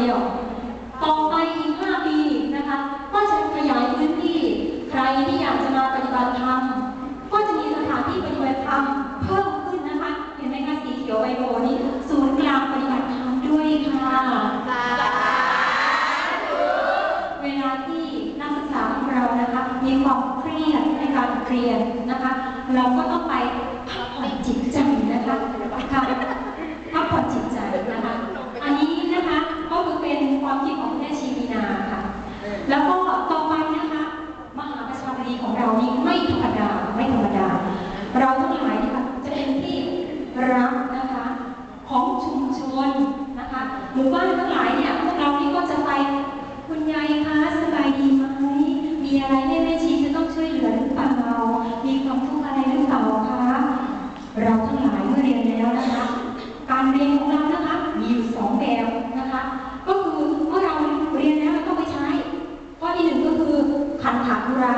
เดียว ต่อไปอีก 5 ปีนะคะ ก็จะขยายพื้นที่ ใครที่อยากจะมาปฏิบัติธรรม ก็จะมีสถานที่ปฏิบัติธรรมเพิ่มขึ้นนะคะ เห็นไหมคะสีเขียวใบโพนี้ศูนย์กลางปฏิบัติธรรมด้วยค่ะเวลาที่นักศึกษาของเรานะคะ มีความเครียดในการเรียนนะคะ เราก็ผ่อนจิตใจนะคะค่ะพักผ่อนจิตใจนะคะ อันนี้นะคะก็คือเป็นความคิดของแม่ชีวีนาค่ะ แล้วก็ต่อไปนะคะ มหาประชาบดีของเรานี่ไม่ธรรมดาไม่ธรรมดา เราทั้งหลายนะคะจะเป็นที่รักนะคะ ของชุมชนนะคะ หมู่บ้านทั้งหลายเนี่ยพวกเรานี่ก็จะไปคุณยายคะสบายดีไหมมีอะไรให้แม่ชีจะต้องช่วยเหลือหรือเปล่ามีความทุกข์อะไรหรือเปล่าคะเราทั้งหลายเมื่อเรียนแล้วนะคะ การเรียนของเรานะคะมีอยู่สองแบบนะคะ ก็คือเมื่อเราเรียนแล้วเราต้องไปใช้ ข้อที่หนึ่งก็คือ ขันธาธุระ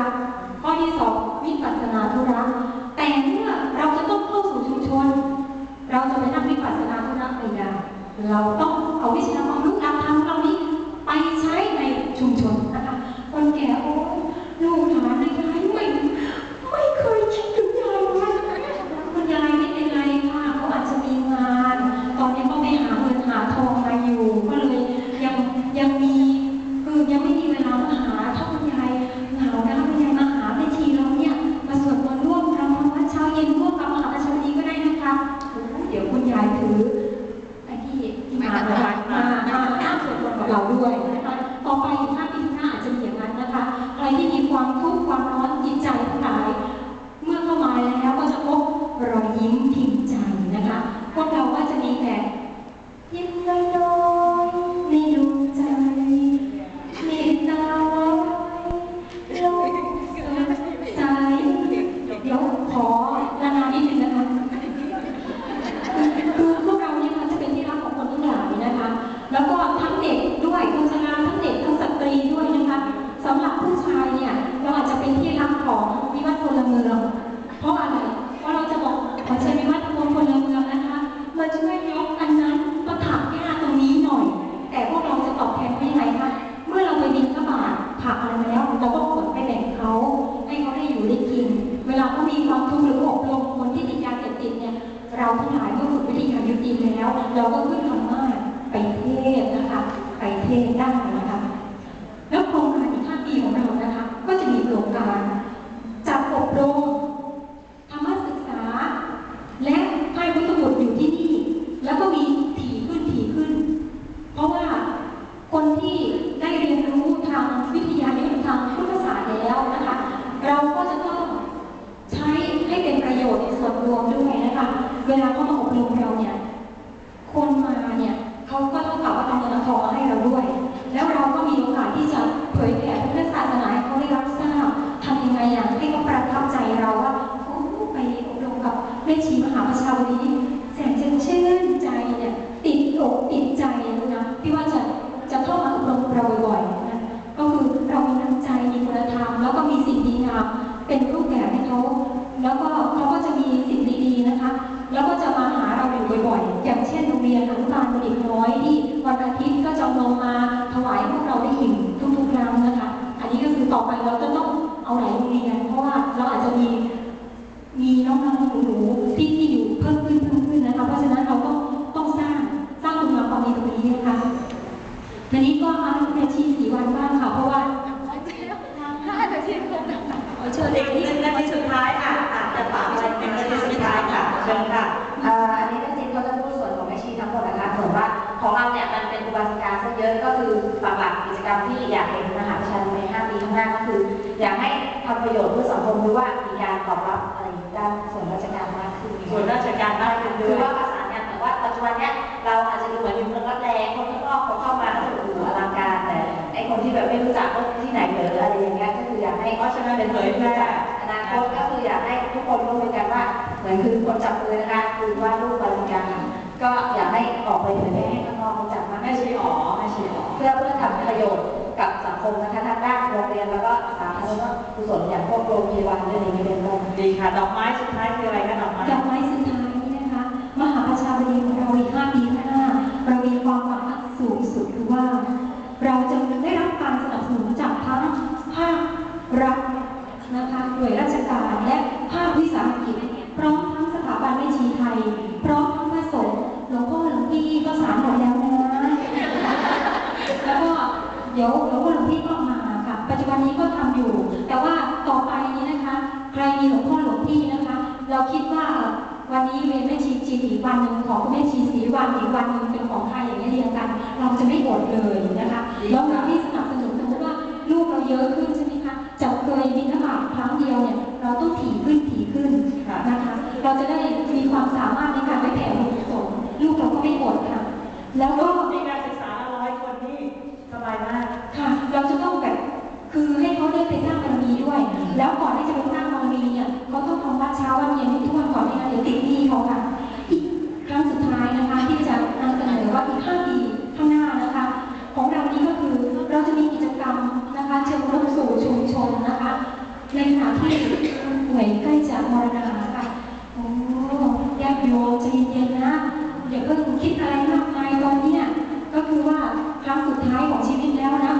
ข้อที่สองวิปัสสนาธุระ แต่เมื่อเราจะต้องเข้าสู่ชุมชน เราจะไปนั่งวิปัสสนาธุระไม่ได้เราต้องเอาวิชามา ทั้งหลายเมื่อฝึกวิธีการยุติแล้ว เราก็ขึ้นธรรมะไปเทศน์นะคะ ไปเทศน์ได้นะคะ แล้วโครงการอีก5ปีของเรานะคะ ก็จะมีโครงการจัดอบรมธรรมศึกษา และให้พุทธบุตรอยู่ที่นี่ แล้วก็มีถี่ขึ้นถี่ขึ้น เพราะว่าคนที่ได้เรียนรู้ทางวิทยายุทธทางพุทธศาสตร์แล้วนะคะ เราก็จะต้อง ใช้ให้เป็นประโยชน์ในส่วนรวมด้วยนะคะ เวลาเขามาอบรมเราเนี่ย คนมาเนี่ยเขาก็เท่ากับว่าเอาเงินทองมาให้เราด้วย แล้วเราก็มีโอกาสที่จะเผยแผ่พุทธศาสนาให้เขาได้รับทราบทำยังไงอะให้เขาประทับใจเราว่าโอ้ไปอบรมกับแม่ชี มมาถวายให้พวกเราได้อิ่มทุกๆครั้งนะคะ อันนี้ก็คือต่อไปเราจะต้องเอาหลายโรงเรียนเพราะว่าเราอาจจะมีมีน้องๆหนูๆที่ที่อยู่เพิ่มขึ้นเพิ่มขึ้นนะคะเพราะฉะนั้นเราต้องต้องสร้างสร้างคุณงามความดีตรงนี้นะคะทีนี้ก็เอาแม่ชีสีวันบ้างค่ะเพราะว่าขอเชิญอีกนิดนาทีสุดท้ายค่ะอาจจะฝากอะไรเป็นนาทีสุดท้ายค่ะเชิญค่ะเอ่ออันนี้ก็จริงเขาจะพูดส่วนของแม่ชีทั้งหมดนะคะส่วนว่าของเราเนี่ยมัน เป็นอุบาสิกาซะเยอะก็คือหลักๆกิจกรรมที่อยากเห็นมหาประชาชนใน 5 ปีข้างหน้าก็คือ อยากให้ทำประโยชน์เพื่อสังคมหรือว่ามีการตอบรับอะไรด้านส่วนราชการมากขึ้นส่วนราชการมากขึ้นคืด้อวยว่าประสานงานแต่ว่าปัจจุบันเนี้ยเราอาจจะดูเหมือนอยู่เมืองรับแรงคนข้างนอกเขาเข้ามาแล้วจะดูอลังการแต่ไอคนที่แบบไม่รู้จักว่าที่ไหนเหรืออะไรอย่างเงี้ยก็คืออยากให้เพราะฉะนั้นเป็นเผยแพร่อนาคตก็คืออยากให้ทุกคนร่วมมือกันว่าเหมือนคือคนจับมือนะคะคือว่าลูกบริการ ก็อยากให้ออกไปเผยแพร่ให้ข้างนอกรู้จักมากไม่ช่อ๋อไม่ช่อ๋อเพื่อเพื่อทำประโยชน์กับสังคมนะคะทั้งด้านโรงเรียนแล้วก็สาธารณกุศลอย่างพวกโรงพยาบาลด้วยอย่างนี้เป็นต้นดีค่ะ ดอกไม้สุดท้ายคืออะไรคะดอกไม้ดอกไม้สุดท้ายนี่นะคะ มหาประชาบดีของเราอีก5ปีข้างหน้าเรามีความหวังสูงสุดคือว่า เราจะได้รับการสนับสนุนจากทั้งภาครัฐนะคะหน่วยราชการและภาควิสาหกิจ พร้อมทั้งสถาบันแม่ชีไทย พร้อมทั้งพระสงฆ์หลวงพ่อหลวงพี่ก็สารหมดแล้วนะ แล้วก็เดี๋ยว หลวงพ่อหลวงพี่ก็มาค่ะ ปัจจุบันนี้ก็ทำอยู่ แต่ว่าต่อไปนี้นะคะ ใครมีหลวงพ่อหลวงพี่นะคะ เราคิดว่าวันนี้เรียนแม่ชีจีนอีกวันหนึ่งของแม่ชีศรีวันอีกวันหนึ่งเป็นของใครอย่างนี้ยเรียงกัน เราจะไม่อดเลยนะคะแล้วเราที่สนับสนุนสมมติว่าลูกเราเยอะขึ้นใช่ไหมคะจากเคยบินทบาทครั้งเดียวเนี่ยเราต้องถี่ขึ้นถี่ขึ้นค่ะนะคะ เราจะได้มีความสามารถในการไปแผ่บุญกุศลลูกเราก็ไม่อดค่ะ แล้วก็มีการศึกษาละร้อยคนนี่สบายมาก ค่ะ เราจะต้องแบบ คือให้เขาได้ไปสร้างบารมีด้วย แล้วก่อนที่จะไปสร้างบารมีเนี่ยเขาต้องทำวัดเช้าวันเย็นให้ทุกวันก่อนที่นะเดี๋ยวติดหนี้เขาค่ะ อีกครั้งสุดท้ายนะคะที่จะนำเสนอว่าอีก5ปีข้างหน้านะคะ ของเรานี้ก็คือเราจะมีกิจกรรมนะคะเชิงรุกสู่ชุมชนนะคะ ในขณะที่หน่วยใกล้จะมรณาค่ะ โอ้ญาติโยมใจเย็นๆนะอย่าเพิ่งคิดอะไรมากมายตอนเนี้ยก็คือว่าครั้งสุดท้ายของชีวิตแล้วนะ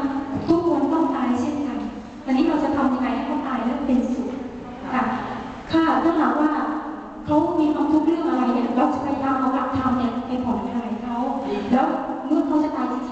ทุกคนต้องตายเช่นกันตอนนี้เราจะทำยังไงให้เขาตายแล้วเป็นสุขค่ะ ค่ะ ถ้าหากว่าเขามีความทุกข์เรื่องอะไรเนี่ยเราจะพยายามเอาหลักธรรมเนี่ยไปผ่อนคลายเขาแล้วเมื่อเขาจะตายจริง